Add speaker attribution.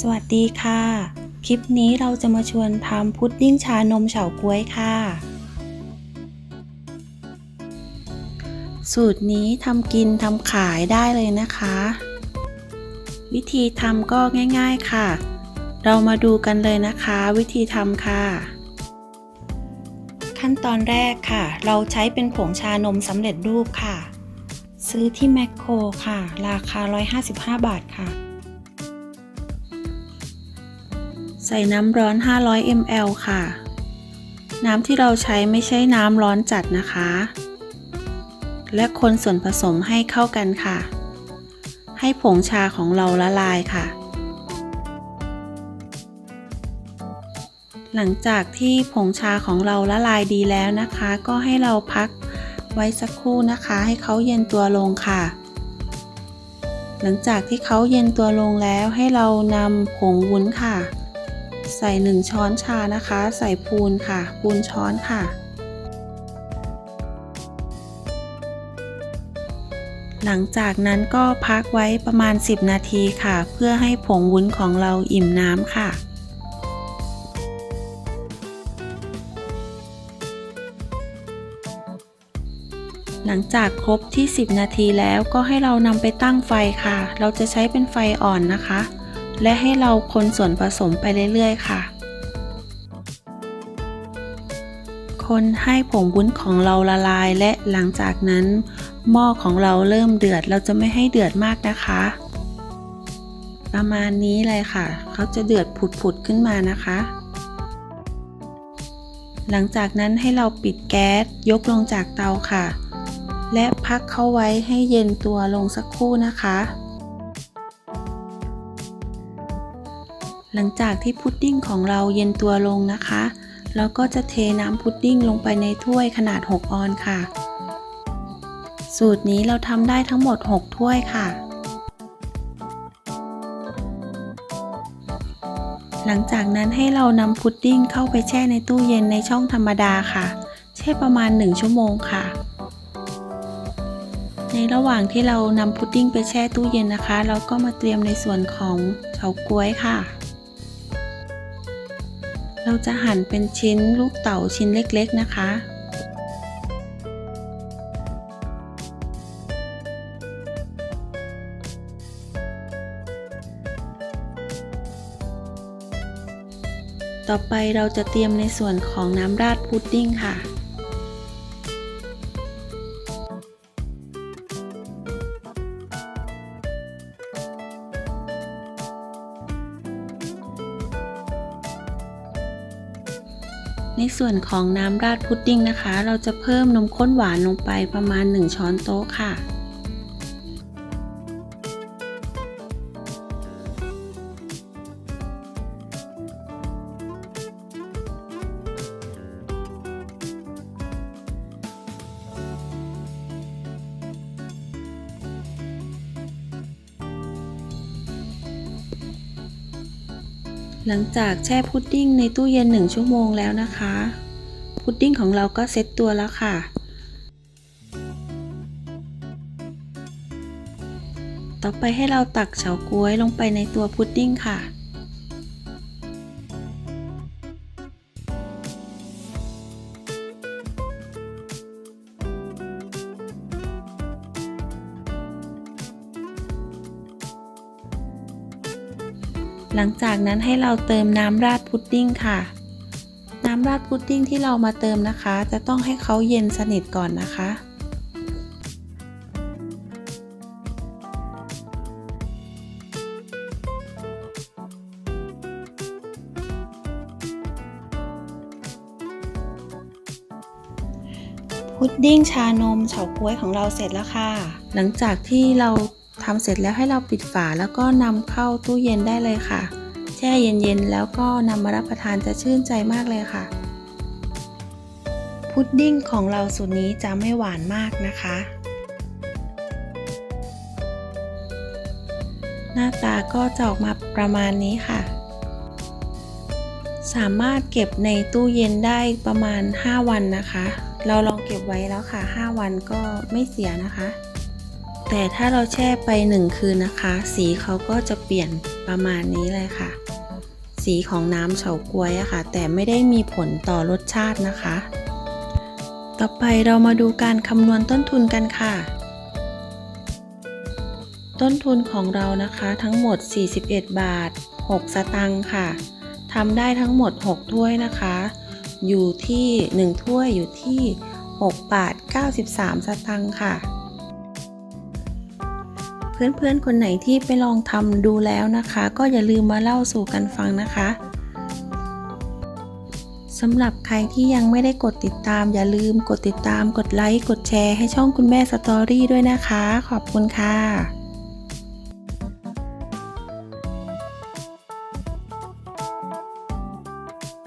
Speaker 1: สวัสดีค่ะ คลิปนี้เราจะมาชวนทำพุดดิ้งชานมเฉาก๊วยค่ะ สูตรนี้ทำกินทำขายได้เลยนะคะ วิธีทำก็ง่ายๆค่ะ เรามาดูกันเลยนะคะ วิธีทำค่ะ ขั้นตอนแรกค่ะ เราใช้เป็นผงชานมสำเร็จรูปค่ะ ซื้อที่แมคโครค่ะ ราคา 155 บาทค่ะ ใส่น้ำร้อน 500 ml ค่ะ น้ำที่เราใช้ไม่ใช่น้ำร้อนจัดนะคะ และคนส่วนผสมให้เข้ากันค่ะ ให้ผงชาของเราละลายค่ะ หลังจากที่ผงชาของเราละลายดีแล้วนะคะ ก็ให้เราพักไว้สักครู่นะคะ ให้เขาเย็นตัวลงค่ะหลังจากที่เขาเย็นตัวลงแล้วให้เรานำผงวุ้นค่ะ ใส่ 1 ช้อนชานะคะ ใส่ปูนค่ะ ปูนช้อนค่ะ หลังจากนั้นก็พักไว้ประมาณ 10 นาทีค่ะ เพื่อให้ผงวุ้นของเราอิ่มน้ำค่ะหลังจากครบที่ 10 นาทีแล้วก็ให้เรานำไปตั้งไฟค่ะ เราจะใช้เป็นไฟอ่อนนะคะ และให้เราคนส่วนผสมไปเรื่อยๆ ค่ะ คนให้ผงวุ้นของเราละลายและหลังจากนั้น หม้อของเราเริ่มเดือดเราจะไม่ให้เดือดมากนะคะ ประมาณนี้เลยค่ะ เขาจะเดือดผุดๆขึ้นมานะคะ หลังจากนั้นให้เราปิดแก๊สยกลงจากเตาค่ะ และพักเข้าไว้ให้เย็นตัวลงสักครู่นะคะ หลังจากที่พุดดิ้งของเราเย็นตัวลงนะคะ เราก็จะเทน้ำพุดดิ้งลงไปในถ้วยขนาด 6 ออนค่ะ สูตรนี้เราทำได้ทั้งหมด 6 ถ้วยค่ะ หลังจากนั้นให้เรานำพุดดิ้งเข้าไปแช่ในตู้เย็นในช่องธรรมดาค่ะ แช่ประมาณ 1 ชั่วโมงค่ะในระหว่างที่เรานำพุดดิ้งไปแช่ตู้เย็นนะคะ เราก็มาเตรียมในส่วนของเฉาก๊วยค่ะ เราจะหั่นเป็นชิ้นลูกเต๋าชิ้นเล็กๆนะคะ ต่อไปเราจะเตรียมในส่วนของน้ำราดพุดดิ้งค่ะ ในส่วนของน้ำราดพุดดิ้งนะคะ เราจะเพิ่มนมข้นหวานลงไปประมาณ 1 ช้อนโต๊ะค่ะ หลังจากแช่พุดดิ้งในตู้เย็น 1 ชั่วโมงแล้วนะคะ พุดดิ้งของเราก็เซ็ตตัวแล้วค่ะ ต่อไปให้เราตักเฉาก๊วยลงไปในตัวพุดดิ้งค่ะ หลังจากนั้นให้เราเติมน้ำราดพุดดิ้งค่ะ น้ำราดพุดดิ้งที่เรามาเติมนะคะ จะต้องให้เขาเย็นสนิทก่อนนะคะพุดดิ้งชานมเฉาก๊วยของเราเสร็จแล้วค่ะ หลังจากที่เรา ทำเสร็จแล้วให้เราปิดฝาแล้วก็นำเข้าตู้เย็นได้เลยค่ะ แช่เย็นๆ แล้วก็นำมารับประทานจะชื่นใจมากเลยค่ะ พุดดิ้งของเราสูตรนี้จะไม่หวานมากนะคะ หน้าตาก็จะออกมาประมาณนี้ค่ะ สามารถเก็บในตู้เย็นได้ประมาณ 5 วันนะคะ เราลองเก็บไว้แล้วค่ะ 5 วันก็ไม่เสียนะคะ แต่ถ้าเราแช่ไปหนึ่งคืนนะคะ สีเขาก็จะเปลี่ยนประมาณนี้เลยค่ะ สีของน้ำเฉาก๊วยอะค่ะ แต่ไม่ได้มีผลต่อรสชาตินะคะ ต่อไปเรามาดูการคำนวณต้นทุนกันค่ะ ต้นทุนของเรานะคะทั้งหมด 41 บาท 6 สตังค์ค่ะทำได้ทั้งหมด 6 ถ้วยนะคะ อยู่ที่ 1 ถ้วยอยู่ที่ 6 บาท 93 สตังค์ค่ะ เพื่อนๆ คนไหนที่ไปลองทำดูแล้วนะคะ ก็อย่าลืมมาเล่าสู่กันฟังนะคะสำหรับใครที่ยังไม่ได้กดติดตาม อย่าลืมกดติดตาม กดไลค์ กดแชร์ให้ช่องคุณแม่สตอรี่ด้วยนะคะ ขอบคุณค่ะ